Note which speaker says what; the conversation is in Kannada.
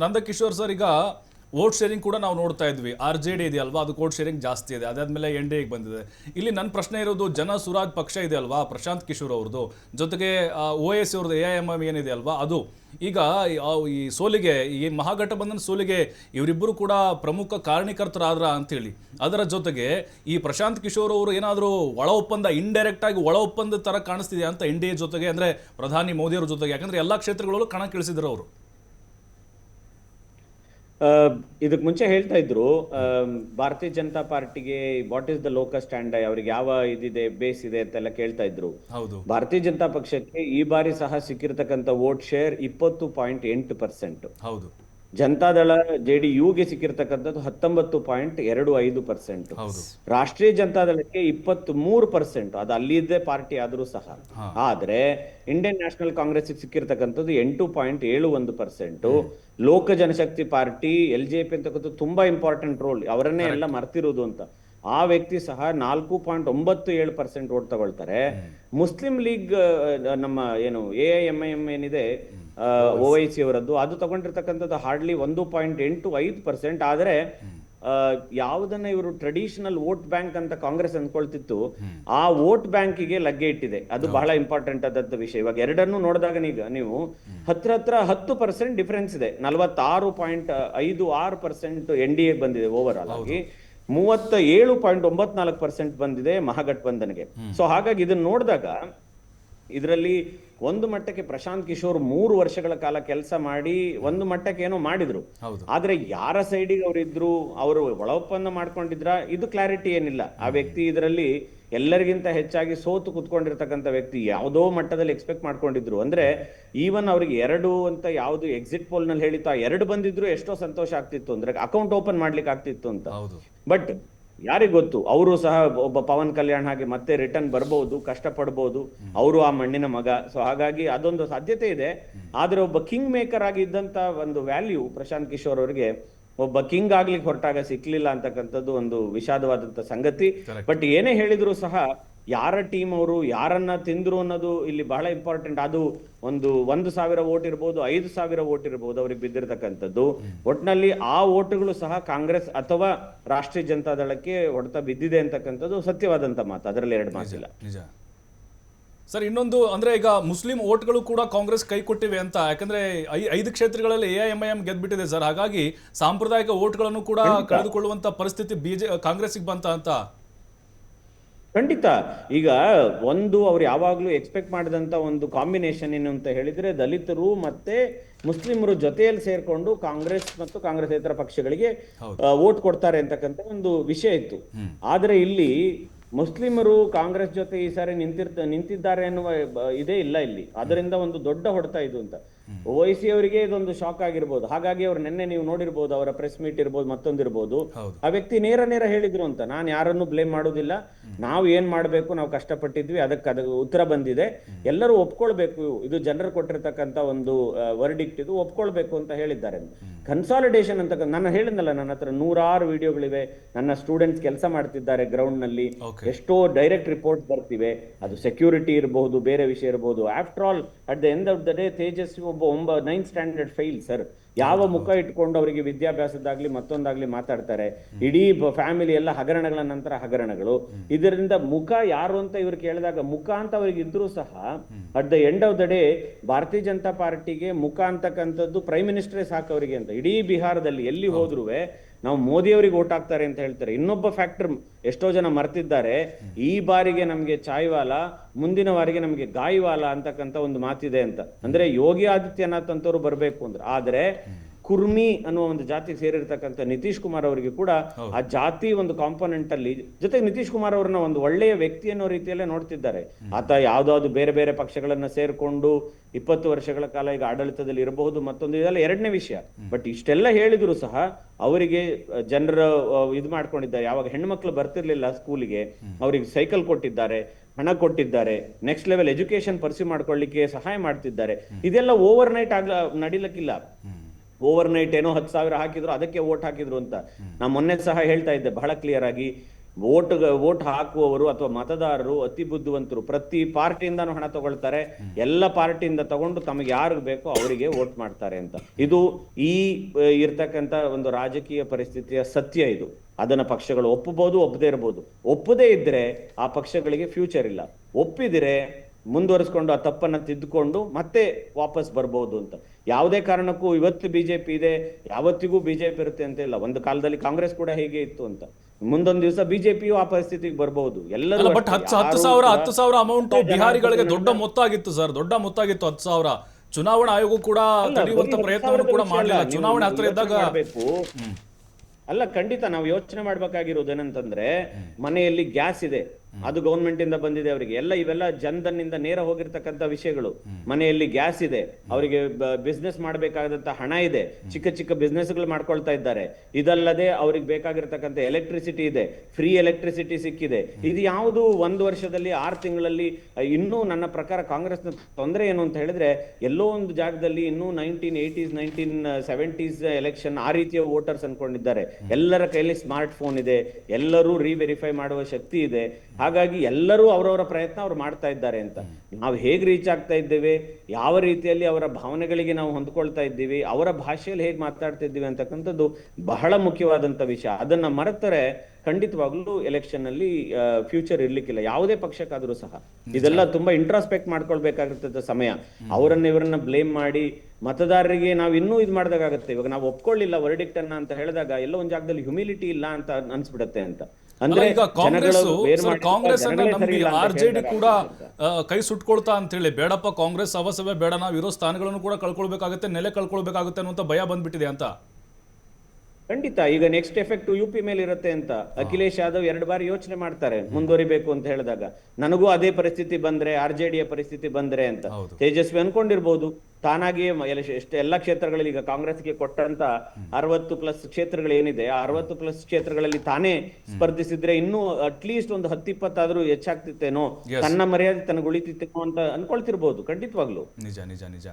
Speaker 1: ನಂದಕಿಶೋರ್ ಸರ್, ಈಗ ವೋಟ್ ಶೇರಿಂಗ್ ಕೂಡ ನಾವು ನೋಡ್ತಾ ಇದ್ವಿ. ಆರ್ ಜೆ ಡಿ ಇದೆಯಲ್ವಾ ಅದು ವೋಟ್ ಶೇರಿಂಗ್ ಜಾಸ್ತಿ ಇದೆ. ಅದಾದ್ಮೇಲೆ ಎನ್ ಡಿ ಎಗೆ ಬಂದಿದೆ. ಇಲ್ಲಿ ನನ್ನ ಪ್ರಶ್ನೆ ಇರೋದು, ಜನ ಸುರಾಜ್ ಪಕ್ಷ ಇದೆ ಅಲ್ವಾ? ಪ್ರಶಾಂತ್ ಕಿಶೋರ್ ಅವ್ರದ್ದು ಜೊತೆಗೆ ಓ ಎಸ್ ಅವ್ರದ್ದು ಎ ಐ ಎಂ ಎಂ ಏನಿದೆ ಅಲ್ವಾ? ಅದು ಈಗ ಈ ಸೋಲಿಗೆ, ಈ ಮಹಾಗಠಬಂಧನ ಸೋಲಿಗೆ ಇವರಿಬ್ಬರು ಕೂಡ ಪ್ರಮುಖ ಕಾರಣೀಕರ್ತರಾದ್ರ ಅಂತೇಳಿ. ಅದರ ಜೊತೆಗೆ, ಈ ಪ್ರಶಾಂತ್ ಕಿಶೋರ್ ಅವರು ಏನಾದರೂ ಒಳ ಒಪ್ಪಂದ ಇಂಡೈರೆಕ್ಟ್ ಆಗಿ ಒಳ ಒಪ್ಪಂದ ಥರ ಕಾಣಿಸ್ತಿದೆ ಅಂತ ಎನ್ ಡಿ ಎ ಜೊತೆಗೆ, ಅಂದರೆ ಪ್ರಧಾನಿ ಮೋದಿಯವ್ರ ಜೊತೆಗೆ. ಯಾಕಂದ್ರೆ ಎಲ್ಲ ಕ್ಷೇತ್ರಗಳಲ್ಲೂ ಕಣಕ್ಕಿಳಿಸಿದ್ರು ಅವರು.
Speaker 2: ಇದಕ್ ಮುಂಚೆ ಹೇಳ್ತಾ ಇದ್ರು ಭಾರತೀಯ ಜನತಾ ಪಾರ್ಟಿಗೆ what is the locus stand ಅವ್ರಿಗೆ ಯಾವ ಇದಿದೆ ಬೇಸ್ ಇದೆ ಅಂತೆಲ್ಲ ಕೇಳ್ತಾ ಇದ್ರು. ಭಾರತೀಯ ಜನತಾ ಪಕ್ಷಕ್ಕೆ ಈ ಬಾರಿ ಸಹ ಸಿಕ್ಕಿರತಕ್ಕಂತ ವೋಟ್ ಶೇರ್ ಇಪ್ಪತ್ತು ಪಾಯಿಂಟ್ ಎಂಟು ಪರ್ಸೆಂಟ್
Speaker 1: ಹೌದು.
Speaker 2: ಜನತಾದಳ ಜೆ ಡಿ ಯುಗೆ ಸಿಕ್ಕಿರ್ತಕ್ಕಂಥದ್ದು ಹತ್ತೊಂಬತ್ತು ಪಾಯಿಂಟ್ ಎರಡು ಐದು ಪರ್ಸೆಂಟ್. ರಾಷ್ಟ್ರೀಯ ಜನತಾದಳಕ್ಕೆ ಇಪ್ಪತ್ತ್ ಮೂರು ಪರ್ಸೆಂಟ್. ಅದು ಅಲ್ಲಿದ್ದೇ ಪಾರ್ಟಿ ಆದ್ರೂ ಸಹ. ಆದ್ರೆ ಇಂಡಿಯನ್ ನ್ಯಾಷನಲ್ ಕಾಂಗ್ರೆಸ್ ಸಿಕ್ಕಿರ್ತಕ್ಕಂಥದ್ದು ಎಂಟು ಪಾಯಿಂಟ್ ಏಳು ಒಂದು percent. Lok Janshakti party L J P ಅಂತಕ್ಕಂಥದ್ದು ತುಂಬಾ ಇಂಪಾರ್ಟೆಂಟ್ ರೋಲ್ ಅವರನ್ನೇ ಎಲ್ಲ ಮರ್ತಿರೋದು ಅಂತ. ಆ ವ್ಯಕ್ತಿ ಸಹ ನಾಲ್ಕು ಪಾಯಿಂಟ್ ಒಂಬತ್ತು ಏಳು ಪರ್ಸೆಂಟ್ ಓಟ್ ತಗೊಳ್ತಾರೆ. ಮುಸ್ಲಿಂ ಲೀಗ್ ನಮ್ಮ ಏನು A I M I M ಏನಿದೆ ಓ ಐ ಸಿ ಅವರದ್ದು ಅದು ತಗೊಂಡಿರ್ತಕ್ಕಂಥದ್ದು ಹಾರ್ಡ್ಲಿ ಒಂದು ಪಾಯಿಂಟ್ ಎಂಟು ಐದು ಪರ್ಸೆಂಟ್ ಆದರೆ ಯಾವುದನ್ನ ಇವರು ಟ್ರೆಡಿಷನಲ್ ವೋಟ್ ಬ್ಯಾಂಕ್ ಅಂತ ಕಾಂಗ್ರೆಸ್ ಅಂದ್ಕೊಳ್ತಿತ್ತು ಆ ವೋಟ್ ಬ್ಯಾಂಕಿಗೆ ಲಗ್ಗೆ ಇಟ್ಟಿದೆ. ಅದು ಬಹಳ ಇಂಪಾರ್ಟೆಂಟ್ ಆದದ್ದು ವಿಷಯ. ಇವಾಗ ಎರಡನ್ನು ನೋಡಿದಾಗ ಈಗ ನೀವು ಹತ್ರ ಹತ್ರ ಹತ್ತು ಪರ್ಸೆಂಟ್ ಡಿಫರೆನ್ಸ್ ಇದೆ. ನಲವತ್ತಾರು ಪಾಯಿಂಟ್ ಐದು ಆರು ಪರ್ಸೆಂಟ್ ಎನ್ ಡಿ ಎ ಬಂದಿದೆ ಓವರ್ ಆಲ್ ಆಗಿ. ಮೂವತ್ತ ಏಳು ಪಾಯಿಂಟ್ ಒಂಬತ್ನಾಲ್ಕು ಪರ್ಸೆಂಟ್ ಬಂದಿದೆ ಮಹಾಗಠಬಂಧನ್ಗೆ ಸೊ ಹಾಗಾಗಿ ಇದನ್ನ ನೋಡಿದಾಗ ಇದರಲ್ಲಿ ಒಂದು ಮಟ್ಟಕ್ಕೆ ಪ್ರಶಾಂತ್ ಕಿಶೋರ್ ಮೂರು ವರ್ಷಗಳ ಕಾಲ ಕೆಲಸ ಮಾಡಿ ಒಂದು ಮಟ್ಟಕ್ಕೆ ಏನೋ ಮಾಡಿದ್ರು. ಆದ್ರೆ ಯಾರ ಸೈಡಿಗೆ ಅವರಿದ್ರು ಅವರು ಒಳ ಒಪ್ಪಂದ ಮಾಡ್ಕೊಂಡಿದ್ರ ಇದು ಕ್ಲಾರಿಟಿ ಏನಿಲ್ಲ. ಆ ವ್ಯಕ್ತಿ ಇದರಲ್ಲಿ ಎಲ್ಲರಿಗಿಂತ ಹೆಚ್ಚಾಗಿ ಸೋತು ಕುತ್ಕೊಂಡಿರ್ತಕ್ಕಂಥ ವ್ಯಕ್ತಿ ಯಾವುದೋ ಮಟ್ಟದಲ್ಲಿ ಎಕ್ಸ್ಪೆಕ್ಟ್ ಮಾಡ್ಕೊಂಡಿದ್ರು. ಅಂದ್ರೆ ಈವನ್ ಅವ್ರಿಗೆ ಎರಡು ಅಂತ ಯಾವುದು ಎಕ್ಸಿಟ್ ಪೋಲ್ನಲ್ಲಿ ಹೇಳಿತ್ತು ಆ ಎರಡು ಬಂದಿದ್ರು ಎಷ್ಟೋ ಸಂತೋಷ ಆಗ್ತಿತ್ತು. ಅಂದ್ರೆ ಅಕೌಂಟ್ ಓಪನ್ ಮಾಡ್ಲಿಕ್ಕೆ ಆಗ್ತಿತ್ತು ಅಂತ. ಬಟ್ ಯಾರಿಗ್ ಗೊತ್ತು? ಅವರು ಸಹ ಒಬ್ಬ ಪವನ್ ಕಲ್ಯಾಣ್ ಹಾಗೆ ಮತ್ತೆ ರಿಟರ್ನ್ ಬರ್ಬೋದು ಕಷ್ಟ ಪಡ್ಬೋದು ಅವರು ಆ ಮಣ್ಣಿನ ಮಗ. ಸೊ ಹಾಗಾಗಿ ಅದೊಂದು ಸಾಧ್ಯತೆ ಇದೆ. ಆದ್ರೆ ಒಬ್ಬ ಕಿಂಗ್ ಮೇಕರ್ ಆಗಿದ್ದಂತ ಒಂದು ವ್ಯಾಲ್ಯೂ ಪ್ರಶಾಂತ್ ಕಿಶೋರ್ ಅವರಿಗೆ ಒಬ್ಬ ಕಿಂಗ್ ಆಗ್ಲಿಕ್ಕೆ ಹೊರಟಾಗ ಸಿಕ್ಲಿಲ್ಲ ಅಂತಕ್ಕಂಥದ್ದು ಒಂದು ವಿಷಾದವಾದಂತ ಸಂಗತಿ. ಬಟ್ ಏನೇ ಹೇಳಿದ್ರು ಸಹ ಯಾರ ಟೀಮ್ ಅವರು ಯಾರನ್ನ ತಿಂದ್ರು ಅನ್ನೋದು ಇಲ್ಲಿ ಬಹಳ ಇಂಪಾರ್ಟೆಂಟ್ ಅದು ಒಂದು ಒಂದು ಸಾವಿರ ವೋಟ್ ಇರ್ಬೋದು ಐದು ಸಾವಿರ ವೋಟ್ ಇರ್ಬೋದು ಅವ್ರಿಗೆ ಬಿದ್ದಿರ್ತಕ್ಕಂಥದ್ದು. ಒಟ್ನಲ್ಲಿ ಆ ವೋಟ್ಗಳು ಸಹ ಕಾಂಗ್ರೆಸ್ ಅಥವಾ ರಾಷ್ಟ್ರೀಯ ಜನತಾ ದಳಕ್ಕೆ ಹೊಡೆತ ಬಿದ್ದಿದೆ ಅಂತಕ್ಕಂಥದ್ದು ಸತ್ಯವಾದಂತ ಮಾತು. ಅದರಲ್ಲಿ ಎರಡು ಮಾತಿಲ್ಲ.
Speaker 1: ನಿಜ ಸರ್ ಇನ್ನೊಂದು ಅಂದ್ರೆ ಈಗ ಮುಸ್ಲಿಂ ಓಟ್ಗಳು ಕೂಡ ಕಾಂಗ್ರೆಸ್ ಕೈ ಕೊಟ್ಟಿವೆ ಅಂತ. ಯಾಕಂದ್ರೆ ಐ- ಐದು ಕ್ಷೇತ್ರಗಳಲ್ಲಿ ಎ ಎಂ ಐ ಎಂ ಗೆದ್ಬಿಟ್ಟಿದೆ ಸರ್. ಹಾಗಾಗಿ ಸಾಂಪ್ರದಾಯಿಕ ಓಟ್ಗಳನ್ನು ಕೂಡ ಕಳೆದುಕೊಳ್ಳುವಂತ ಪರಿಸ್ಥಿತಿ ಬಿಜೆ ಕಾಂಗ್ರೆಸ್ಗೆ ಬಂತ ಅಂತ.
Speaker 2: ಖಂಡಿತ. ಈಗ ಒಂದು ಅವ್ರು ಯಾವಾಗ್ಲೂ ಎಕ್ಸ್ಪೆಕ್ಟ್ ಮಾಡಿದಂತ ಒಂದು ಕಾಂಬಿನೇಷನ್ ಏನು ಅಂತ ಹೇಳಿದ್ರೆ ದಲಿತರು ಮತ್ತೆ ಮುಸ್ಲಿಮರು ಜೊತೆಯಲ್ಲಿ ಸೇರ್ಕೊಂಡು ಕಾಂಗ್ರೆಸ್ ಮತ್ತು ಕಾಂಗ್ರೆಸ್ಸೇತರ ಪಕ್ಷಗಳಿಗೆ
Speaker 1: ಹೌದು.
Speaker 2: ವೋಟ್ ಕೊಡ್ತಾರೆ ಅಂತಕ್ಕಂಥ ಒಂದು ವಿಷಯ ಇತ್ತು. ಆದ್ರೆ ಇಲ್ಲಿ ಮುಸ್ಲಿಮರು ಕಾಂಗ್ರೆಸ್ ಜೊತೆ ಈ ಸಾರಿ ನಿಂತಿರ್ತ ನಿಂತಿದ್ದಾರೆ ಅನ್ನುವ ಇದೇ ಇಲ್ಲ ಇಲ್ಲಿ. ಅದರಿಂದ ಒಂದು ದೊಡ್ಡ ಹೊಡೆತ ಇದು ಅಂತ. ಓವೈಸಿ ಅವರಿಗೆ ಇದೊಂದು ಶಾಕ್ ಆಗಿರ್ಬೋದು. ಹಾಗಾಗಿ ಅವ್ರು ನಿನ್ನೆ ನೀವು ನೋಡಿರ್ಬೋದು ಅವರ ಪ್ರೆಸ್ ಮೀಟ್ ಇರ್ಬೋದು ಮತ್ತೊಂದಿರ್ಬೋದು. ಆ ವ್ಯಕ್ತಿ ನೇರ ನೇರ ಹೇಳಿದ್ರು ಅಂತ. ನಾನು ಯಾರನ್ನು ಬ್ಲೇಮ್ ಮಾಡೋದಿಲ್ಲ. ನಾವು ಏನ್ ಮಾಡ್ಬೇಕು ನಾವು ಕಷ್ಟಪಟ್ಟಿದ್ವಿ ಅದಕ್ಕೆ ಅದ ಉತ್ತರ ಬಂದಿದೆ. ಎಲ್ಲರೂ ಒಪ್ಕೊಳ್ಬೇಕು ಇದು ಜನರು ಕೊಟ್ಟಿರ್ತಕ್ಕಂತ ಒಂದು ವರ್ಡಿಕ್ಟ್ ಇದು ಒಪ್ಕೊಳ್ಬೇಕು ಅಂತ ಹೇಳಿದ್ದಾರೆ. ಕನ್ಸಾಲಿಡೇಷನ್ ಅಂತ ನಾನು ಹೇಳಿದ್ನಲ್ಲ ನನ್ನ ಹತ್ರ ನೂರಾರು ವಿಡಿಯೋಗಳಿವೆ. ನನ್ನ ಸ್ಟೂಡೆಂಟ್ಸ್ ಕೆಲಸ ಮಾಡ್ತಿದ್ದಾರೆ
Speaker 1: ಗ್ರೌಂಡ್ನಲ್ಲಿ.
Speaker 2: ಎಷ್ಟೋ ಡೈರೆಕ್ಟ್ ರಿಪೋರ್ಟ್ ಬರ್ತಿವೆ. ಅದು ಸೆಕ್ಯೂರಿಟಿ ಇರಬಹುದು ಬೇರೆ ವಿಷಯ ಇರಬಹುದು after all at the end of the day Tejashwi ಒಬ್ಬ ಒಂಬ ನೈನ್ ಸ್ಟ್ಯಾಂಡರ್ಡ್ ಫೈಲ್ ಸರ್ ಯಾವ ಮುಖ ಇಟ್ಕೊಂಡು ಅವರಿಗೆ ವಿದ್ಯಾಭ್ಯಾಸದಾಗ್ಲಿ ಮತ್ತೊಂದಾಗ್ಲಿ ಮಾತಾಡ್ತಾರೆ? ಇಡೀ ಫ್ಯಾಮಿಲಿ ಎಲ್ಲ ಹಗರಣಗಳ ನಂತರ ಹಗರಣಗಳು. ಇದರಿಂದ ಮುಖ ಯಾರು ಅಂತ ಇವ್ರು ಕೇಳಿದಾಗ ಮುಖ ಅಂತ ಅವ್ರಿಗೆ ಇದ್ರೂ ಸಹ at the end of the day Bharatiya Janata ಪಾರ್ಟಿಗೆ ಮುಖ ಅಂತಕ್ಕಂಥದ್ದು ಪ್ರೈಮ್ ಮಿನಿಸ್ಟರೇ ಸಾಕು ಅವರಿಗೆ ಅಂತ. ಇಡೀ ಬಿಹಾರದಲ್ಲಿ ಎಲ್ಲಿ ಹೋದ್ರೂ ನಾವು ಮೋದಿ ಅವರಿಗೆ ಓಟ್ ಹಾಕ್ತಾರೆ ಅಂತ ಹೇಳ್ತಾರೆ. ಇನ್ನೊಬ್ಬ ಫ್ಯಾಕ್ಟರ್ ಎಷ್ಟೋ ಜನ ಮರ್ತಿದ್ದಾರೆ. ಈ ಬಾರಿಗೆ ನಮಗೆ ಚಾಯ್ವಾಲ, ಮುಂದಿನ ಬಾರಿಗೆ ನಮಗೆ ಗಾಯ್ವಾಲ ಅಂತಕ್ಕಂಥ ಒಂದು ಮಾತಿದೆ ಅಂತ. ಅಂದ್ರೆ ಯೋಗಿ ಆದಿತ್ಯನಾಥ್ ಅಂತವ್ರು ಬರಬೇಕು ಅಂದ್ರೆ. ಆದ್ರೆ ಕುರ್ಮಿ ಅನ್ನುವ ಒಂದು ಜಾತಿ ಸೇರಿರ್ತಕ್ಕಂಥ ನಿತೀಶ್ ಕುಮಾರ್ ಅವರಿಗೆ ಕೂಡ ಆ ಜಾತಿ ಒಂದು ಕಾಂಪೋನೆಂಟ್ ಅಲ್ಲಿ ಜೊತೆಗೆ ನಿತೀಶ್ ಕುಮಾರ್ ಅವರನ್ನ ಒಂದು ಒಳ್ಳೆಯ ವ್ಯಕ್ತಿ ಅನ್ನೋ ರೀತಿಯಲ್ಲೇ ನೋಡ್ತಿದ್ದಾರೆ. ಆತ ಯಾವ್ದಾದ್ರು ಬೇರೆ ಬೇರೆ ಪಕ್ಷಗಳನ್ನ ಸೇರ್ಕೊಂಡು ಇಪ್ಪತ್ತು ವರ್ಷಗಳ ಕಾಲ ಈಗ ಆಡಳಿತದಲ್ಲಿ ಇರಬಹುದು ಮತ್ತೊಂದು ಇದೆಲ್ಲ ಎರಡನೇ ವಿಷಯ. ಬಟ್ ಇಷ್ಟೆಲ್ಲ ಹೇಳಿದ್ರು ಸಹ ಅವರಿಗೆ ಜನರ ಇದು ಮಾಡ್ಕೊಂಡಿದ್ದಾರೆ. ಯಾವಾಗ ಹೆಣ್ಮಕ್ಳು ಬರ್ತಿರ್ಲಿಲ್ಲ ಸ್ಕೂಲಿಗೆ ಅವರಿಗೆ ಸೈಕಲ್ ಕೊಟ್ಟಿದ್ದಾರೆ ಹಣ ಕೊಟ್ಟಿದ್ದಾರೆ ನೆಕ್ಸ್ಟ್ ಲೆವೆಲ್ ಎಜುಕೇಶನ್ ಪರ್ಸ್ಯೂ ಮಾಡ್ಕೊಳ್ಳಿಕ್ಕೆ ಸಹಾಯ ಮಾಡ್ತಿದ್ದಾರೆ. ಇದೆಲ್ಲ ಓವರ್ ನೈಟ್ ಆಗ ನಡಿಲಕ್ಕಿಲ್ಲ. ಓವರ್ ನೈಟ್ ಏನೋ ಹತ್ತು ಸಾವಿರ ಹಾಕಿದ್ರು, ಅದಕ್ಕೆ ವೋಟ್ ಹಾಕಿದ್ರು ಅಂತ. ನಾ ಮೊನ್ನೆ ಸಹ ಹೇಳ್ತಾ ಇದ್ದೆ, ಬಹಳ ಕ್ಲಿಯರ್ ಆಗಿ ಓಟ್ ವೋಟ್ ಹಾಕುವವರು ಅಥವಾ ಮತದಾರರು ಅತಿ ಬುದ್ಧಿವಂತರು. ಪ್ರತಿ ಪಾರ್ಟಿಯಿಂದನೂ ಹಣ ತಗೊಳ್ತಾರೆ. ಎಲ್ಲ ಪಾರ್ಟಿಯಿಂದ ತಗೊಂಡು ತಮಗೆ ಯಾರು ಬೇಕೋ ಅವರಿಗೆ ವೋಟ್ ಮಾಡ್ತಾರೆ ಅಂತ. ಇದು ಈ ಇರ್ತಕ್ಕಂತ ಒಂದು ರಾಜಕೀಯ ಪರಿಸ್ಥಿತಿಯ ಸತ್ಯ ಇದು. ಅದನ್ನ ಪಕ್ಷಗಳು ಒಪ್ಪಬಹುದು, ಒಪ್ಪದೇ ಇರಬಹುದು ಒಪ್ಪದೇ ಇದ್ರೆ ಆ ಪಕ್ಷಗಳಿಗೆ ಫ್ಯೂಚರ್ ಇಲ್ಲ. ಒಪ್ಪಿದ್ರೆ ಮುಂದುವರಿಸ್ಕೊಂಡು ಆ ತಪ್ಪನ್ನ ತಿದ್ದುಕೊಂಡು ಮತ್ತೆ ವಾಪಸ್ ಬರ್ಬೋದು ಅಂತ. ಯಾವುದೇ ಕಾರಣಕ್ಕೂ ಇವತ್ತು ಬಿಜೆಪಿ ಇದೆ ಯಾವತ್ತಿಗೂ ಬಿಜೆಪಿ ಇರುತ್ತೆ ಅಂತ ಇಲ್ಲ. ಒಂದು ಕಾಲದಲ್ಲಿ ಕಾಂಗ್ರೆಸ್ ಕೂಡ ಹೇಗೆ ಇತ್ತು ಅಂತ. ಮುಂದೊಂದು ದಿವಸ ಬಿಜೆಪಿಯು ಆ ಪರಿಸ್ಥಿತಿಗೆ ಬರಬಹುದು ಎಲ್ಲರೂ
Speaker 1: ಬಟ್. ಹತ್ತು ಹತ್ತು ಸಾವಿರ ಹತ್ತು ಸಾವಿರ ಅಮೌಂಟ್ ಬಿಹಾರಿಗಳಿಗೆ ದೊಡ್ಡ ಮೊತ್ತ ಆಗಿತ್ತು ಸರ್ ದೊಡ್ಡ ಮೊತ್ತ ಆಗಿತ್ತು ಹತ್ತು ಸಾವಿರ. ಚುನಾವಣಾ ಆಯೋಗ ಕೂಡ ತಡೆಯುವಂತ ಪ್ರಯತ್ನವನ್ನು ಕೂಡ ಮಾಡಲಿಲ್ಲ. ಚುನಾವಣೆ ಹತ್ರ ಇದ್ದಾಗ
Speaker 2: ಅಲ್ಲ ಖಂಡಿತ ನಾವು ಯೋಚನೆ ಮಾಡ್ಬೇಕಾಗಿರೋದು ಏನಂತಂದ್ರೆ ಮನೆಯಲ್ಲಿ ಗ್ಯಾಸ್ ಇದೆ. ಅದು ಗೌರ್ಮೆಂಟ್ ಇಂದ ಬಂದಿದೆ ಅವರಿಗೆ. ಎಲ್ಲ ಇವೆಲ್ಲ ಇಂದ ನೇರ ಹೋಗಿರ್ತಕ್ಕಂಥ ವಿಷಯಗಳು. ಮನೆಯಲ್ಲಿ ಗ್ಯಾಸ್ ಇದೆ ಅವರಿಗೆ ಬಿಸ್ನೆಸ್ ಮಾಡಬೇಕಾದಂತ ಹಣ ಇದೆ ಚಿಕ್ಕ ಚಿಕ್ಕ ಬಿಸ್ನೆಸ್ಗಳು ಮಾಡ್ಕೊಳ್ತಾ ಇದ್ದಾರೆ. ಇದಲ್ಲದೆ ಅವ್ರಿಗೆ ಬೇಕಾಗಿರ್ತಕ್ಕಂಥ ಎಲೆಕ್ಟ್ರಿಸಿಟಿ ಇದೆ ಫ್ರೀ ಎಲೆಕ್ಟ್ರಿಸಿಟಿ ಸಿಕ್ಕಿದೆ. ಇದು ಯಾವುದು ಒಂದು ವರ್ಷದಲ್ಲಿ ಆರು ತಿಂಗಳಲ್ಲಿ ಇನ್ನೂ ನನ್ನ ಪ್ರಕಾರ ಕಾಂಗ್ರೆಸ್ನ ತೊಂದರೆ ಏನು ಅಂತ ಹೇಳಿದ್ರೆ ಎಲ್ಲೋ ಒಂದು ಜಾಗದಲ್ಲಿ ಇನ್ನೂ nineteen eighties nineteen seventies election ಆ ರೀತಿಯ ವೋಟರ್ಸ್ ಅನ್ಕೊಂಡಿದ್ದಾರೆ ಎಲ್ಲರ ಕೈಯಲ್ಲಿ ಸ್ಮಾರ್ಟ್ ಫೋನ್ ಇದೆ ಎಲ್ಲರೂ ರೀವೆರಿಫೈ ಮಾಡುವ ಶಕ್ತಿ ಇದೆ. ಹಾಗಾಗಿ ಎಲ್ಲರೂ ಅವರವರ ಪ್ರಯತ್ನ ಅವ್ರು ಮಾಡ್ತಾ ಇದ್ದಾರೆ ಅಂತ. ನಾವು ಹೇಗೆ ರೀಚ್ ಆಗ್ತಾ ಇದ್ದೇವೆ ಯಾವ ರೀತಿಯಲ್ಲಿ ಅವರ ಭಾವನೆಗಳಿಗೆ ನಾವು ಹೊಂದ್ಕೊಳ್ತಾ ಇದ್ದೀವಿ ಅವರ ಭಾಷೆಯಲ್ಲಿ ಹೇಗೆ ಮಾತಾಡ್ತಾ ಇದ್ದೀವಿ ಅಂತಕ್ಕಂಥದ್ದು ಬಹಳ ಮುಖ್ಯವಾದಂತ ವಿಷಯ. ಅದನ್ನ ಮರೆತರೆ ಖಂಡಿತವಾಗ್ಲೂ ಎಲೆಕ್ಷನ್ ಅಲ್ಲಿ ಫ್ಯೂಚರ್ ಇರ್ಲಿಕ್ಕಿಲ್ಲ. ಯಾವುದೇ ಪಕ್ಷಕ್ಕಾದ್ರೂ ಸಹ. ಇದೆಲ್ಲ ತುಂಬಾ ಇಂಟ್ರಾಸ್ಪೆಕ್ಟ್ ಮಾಡ್ಕೊಳ್ಬೇಕಾಗಿರ್ತದ ಸಮಯ. ಅವರನ್ನ ಇವರನ್ನ ಬ್ಲೇಮ್ ಮಾಡಿ ಮತದಾರರಿಗೆ ನಾವು ಇನ್ನೂ ಇದು ಮಾಡ್ದಾಗತ್ತೆ ಇವಾಗ ನಾವು ಒಪ್ಕೊಳ್ಳಿಲ್ಲ ವರ್ಡಿಕ್ಟ್ ಅನ್ನ ಅಂತ ಹೇಳಿದಾಗ ಎಲ್ಲ ಒಂದ್ ಜಾಗದಲ್ಲಿ ಹ್ಯುಮಿಲಿಟಿ ಇಲ್ಲ ಅಂತ ಅನ್ಸ್ಬಿಡತ್ತೆ ಅಂತ. ಅಂದ್ರೆ
Speaker 1: ಈಗ ಕಾಂಗ್ರೆಸ್ ಕಾಂಗ್ರೆಸ್ ಅನ್ನ ನಂಬಿ ಆರ್ ಜೆ ಡಿ ಕೂಡ ಕೈ ಸುಟ್ಕೊಳ್ತಾ ಅಂತ ಹೇಳಿ ಬೇಡಪ್ಪ ಕಾಂಗ್ರೆಸ್ ಅವಸವೇ ಬೇಡ ನಾವು ಇರೋ ಸ್ಥಾನಗಳನ್ನು ಕೂಡ ಕಳ್ಕೊಳ್ಬೇಕಾಗುತ್ತೆ ನೆಲೆ ಕಳ್ಕೊಳ್ಬೇಕಾಗುತ್ತೆ ಅನ್ನುವಂತ ಭಯ ಬಂದ್ಬಿಟ್ಟಿದೆ ಅಂತ.
Speaker 2: ಖಂಡಿತ. ಈಗ ನೆಕ್ಸ್ಟ್ ಎಫೆಕ್ಟ್ ಯು ಪಿ ಮೇಲೆ ಇರುತ್ತೆ ಅಂತ. ಅಖಿಲೇಶ್ ಯಾದವ್ ಎರಡು ಬಾರಿ ಯೋಚನೆ ಮಾಡ್ತಾರೆ ಮುಂದುವರಿಬೇಕು ಅಂತ ಹೇಳಿದಾಗ. ನನಗೂ ಅದೇ ಪರಿಸ್ಥಿತಿ ಬಂದ್ರೆ ಆರ್ ಜೆ ಡಿಯ ಪರಿಸ್ಥಿತಿ ಬಂದ್ರೆ ಅಂತ. ತೇಜಸ್ವಿ ಅನ್ಕೊಂಡಿರ್ಬೋದು. ತಾನಾಗಿಯೇ ಎಷ್ಟು ಎಲ್ಲ ಕ್ಷೇತ್ರಗಳಲ್ಲಿ ಈಗ ಕಾಂಗ್ರೆಸ್ಗೆ ಕೊಟ್ಟಂತ ಅರವತ್ತು ಪ್ಲಸ್ ಕ್ಷೇತ್ರಗಳು ಏನಿದೆ ಆ ಅರವತ್ತು ಪ್ಲಸ್ ಕ್ಷೇತ್ರಗಳಲ್ಲಿ ತಾನೇ ಸ್ಪರ್ಧಿಸಿದ್ರೆ ಇನ್ನೂ ಅಟ್ಲೀಸ್ಟ್ ಒಂದು ಹತ್ತಿಪ್ಪತ್ತಾದ್ರೂ ಹೆಚ್ಚಾಗ್ತಿತ್ತೇನೋ. ತನ್ನ ಮರ್ಯಾದೆ ತನಗೆ ಉಳಿತಿತ್ತೇನೋ ಅಂತ ಅನ್ಕೊಳ್ತಿರ್ಬೋದು ಖಂಡಿತವಾಗ್ಲು.
Speaker 1: ನಿಜ ನಿಜ ನಿಜ.